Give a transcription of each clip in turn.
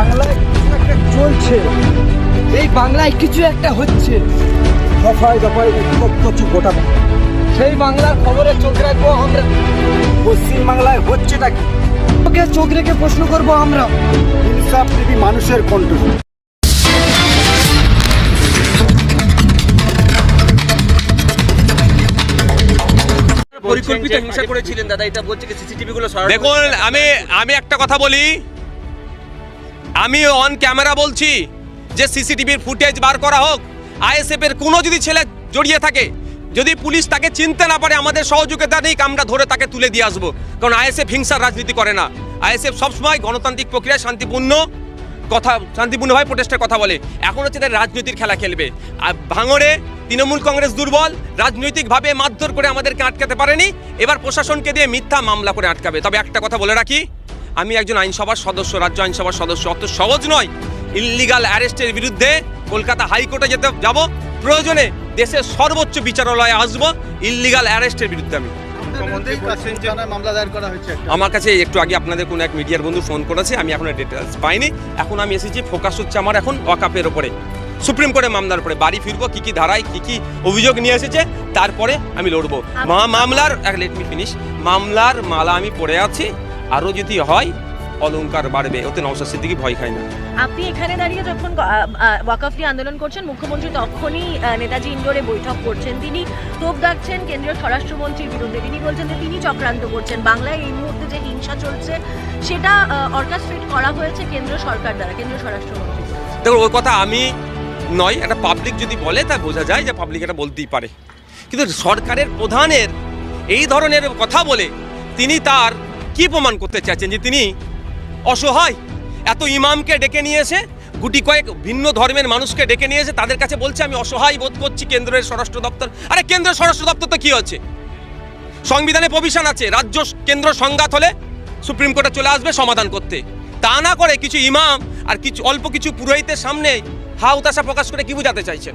বাংলায় কিছু একটা চলছে। এই বাংলায় কিছু একটা হচ্ছে। দফায় দফায় উত্তপ্ত গোটা সেই বাংলার খবরে চোখ রাখব আমরা। পশ্চিম বাংলায় হচ্ছেটা কি? ওকে চোখ রেখে প্রশ্ন করব আমরা। ইনসাফ টিভি মানুষের কণ্ঠ। পরিকল্পিত হিংসা করেছিলেন দাদা এটা বলছে কি সিসিটিভি গুলো সরানো দেখুন আমি আমি একটা কথা বলি। আমি অন ক্যামেরা বলছি যে সিসিটিভির ফুটেজ বার করা হোক। আইএসএফ এর কোনো যদি ছেলে জড়িয়ে থাকে, যদি পুলিশ তাকে চিনতে না পারে, আমাদের সহযোগিতা নেই, আমরা ধরে তাকে তুলে দিয়ে আসব। কারণ আইএসএফ হিংসার রাজনীতি করে না। আইএসএফ সবসময় গণতান্ত্রিক প্রক্রিয়ায় শান্তিপূর্ণ কথা, শান্তিপূর্ণভাবে প্রোটেস্টের কথা বলে। এখন হচ্ছে তাদের রাজনীতির খেলা খেলবে। আর ভাঙড়ে তৃণমূল কংগ্রেস দুর্বল, রাজনৈতিকভাবে মারধর করে আমাদেরকে আটকাতে পারেনি। এবার প্রশাসনকে দিয়ে মিথ্যা মামলা করে আটকাবে। তবে একটা কথা বলে রাখি আমি একজন আইনসভার সদস্য রাজ্য আইনসভার সদস্য। অত সহজ নয় ইলিগাল অ্যারেস্টের বিরুদ্ধে কলকাতা হাইকোর্টে যেতে যাব। প্রয়োজনে দেশের সর্বোচ্চ বিচারালয়ে আসব ইলিগাল অ্যারেস্টের বিরুদ্ধে আমি। মামলা দায়ের করা হয়েছে আমার কাছে একটু আগে আপনাদের কোনো এক মিডিয়ার বন্ধু ফোন করেছে আমি এখনও ডিটেলস পাইনি। এখন আমি এসেছি ফোকাস হচ্ছে আমার এখন ওয়াকাপের ওপরে সুপ্রিম কোর্টে মামলার উপরে বাড়ি ফিরবো কি কি ধারায় কি কি অভিযোগ নিয়ে এসেছে তারপরে আমি লড়বো। মা মামলার লেট মি ফিনিশ মামলার মালা আমি পড়ে আছি। আরও যদি হয় অলংকার বাড়বে। ওতে নওশাদ সিদ্দিকি ভয় খায় না। আপনি এখানে দাঁড়িয়ে যখন ওয়াকাফলি আন্দোলন করছেন মুখ্যমন্ত্রী তখনই নেতাজি ইন্ডোরে বৈঠক করছেন। তিনি তোপ ডাকছেন কেন্দ্রীয় স্বরাষ্ট্রমন্ত্রীর বিরুদ্ধে। তিনি বলছেন যে তিনি চক্রান্ত করছেন। বাংলায় এই মুহূর্তে যে হিংসা চলছে সেটা অর্কাস্ট্রেট করা হয়েছে কেন্দ্র সরকার দ্বারা কেন্দ্রীয় স্বরাষ্ট্রমন্ত্রী। দেখুন ওই কথা আমি নয় একটা পাবলিক যদি বলে তা বোঝা যায় যে পাবলিক এটা বলতেই পারে। কিন্তু সরকারের প্রধানের এই ধরনের কথা বলে তিনি তার কি প্রমাণ করতে চাইছেন যে তিনি অসহায়? এত ইমামকে ডেকে নিয়ে এসে গুটি কয়েক ভিন্ন ধর্মের মানুষকে ডেকে নিয়ে এসে তাদের কাছে বলছে, আমি অসহায় বোধ করছি কেন্দ্রের স্বরাষ্ট্র দপ্তর। আরে, কেন্দ্রের স্বরাষ্ট্র দপ্তর তো কি হচ্ছে সংবিধানে প্রভিশন আছে, রাজ্য কেন্দ্র সংঘাত হলে সুপ্রিম কোর্টে চলে আসবে সমাধান করতে। তা না করে কিছু ইমাম আর কিছু অল্প কিছু পুরোহিতের সামনে হা উতাশা প্রকাশ করে কি বোঝাতে চাইছেন?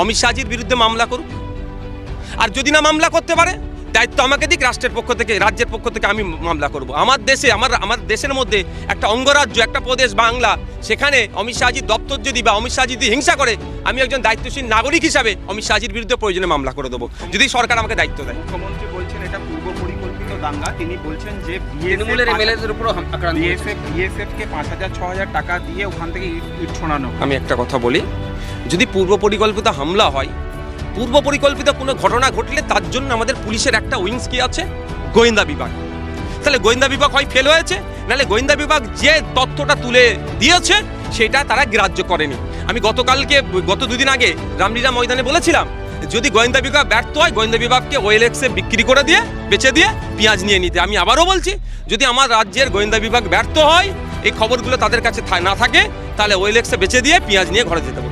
অমিত শাহজির বিরুদ্ধে মামলা করুক। আর যদি না মামলা করতে পারে দায়িত্ব আমাকে দিক রাষ্ট্রের পক্ষ থেকে রাজ্যের পক্ষ থেকে আমি মামলা করব। আমার দেশে আমার আমার দেশের মধ্যে একটা অঙ্গরাজ্য একটা প্রদেশ বাংলা সেখানে অমিত শাহজির দপ্তর যদি বা অমিত শাহজি যদি হিংসা করে আমি একজন দায়িত্বশীল নাগরিক হিসাবে অমিত শাহজির বিরুদ্ধে প্রয়োজনে মামলা করে দেবো। যদি সরকার আমাকে দায়িত্ব দেয়। মুখ্যমন্ত্রী বলছেন এটা পূর্ব পরিকল্পিত দাঙ্গা। তিনি বলছেন যে তৃণমূলের এমএলএদের উপরও হাম- আক্রান্ত হয়েছে। বিএসএফ বিএসএফ কে পাঁচ হাজার ছ হাজার টাকা দিয়ে ওখান থেকে ইট ছোড়ানো। আমি একটা কথা বলি যদি পূর্ব পরিকল্পিত হামলা হয় পূর্ব পরিকল্পিত কোনো ঘটনা ঘটলে তার জন্য আমাদের পুলিশের একটা উইংস কি আছে? গোয়েন্দা বিভাগ। তাহলে গোয়েন্দা বিভাগ হয় ফেল হয়েছে, নাহলে গোয়েন্দা বিভাগ যে তথ্যটা তুলে দিয়েছে, সেটা তারা গ্রাহ্য করেনি। আমি গতকালকে, গত দুদিন আগে রামলীলা ময়দানে বলেছিলাম, যদি গোয়েন্দা বিভাগ ব্যর্থ হয়, গোয়েন্দা বিভাগকে ওয়েলেক্সে বিক্রি করে দিয়ে, বেচে দিয়ে পেঁয়াজ নিয়ে নিতে। আমি আবারও বলছি, যদি আমার রাজ্যের গোয়েন্দা বিভাগ ব্যর্থ হয়, এই খবরগুলো তাদের কাছে না থাকে, তাহলে ওয়েলেক্সে বেচে দিয়ে পেঁয়াজ নিয়ে ঘরে যেতে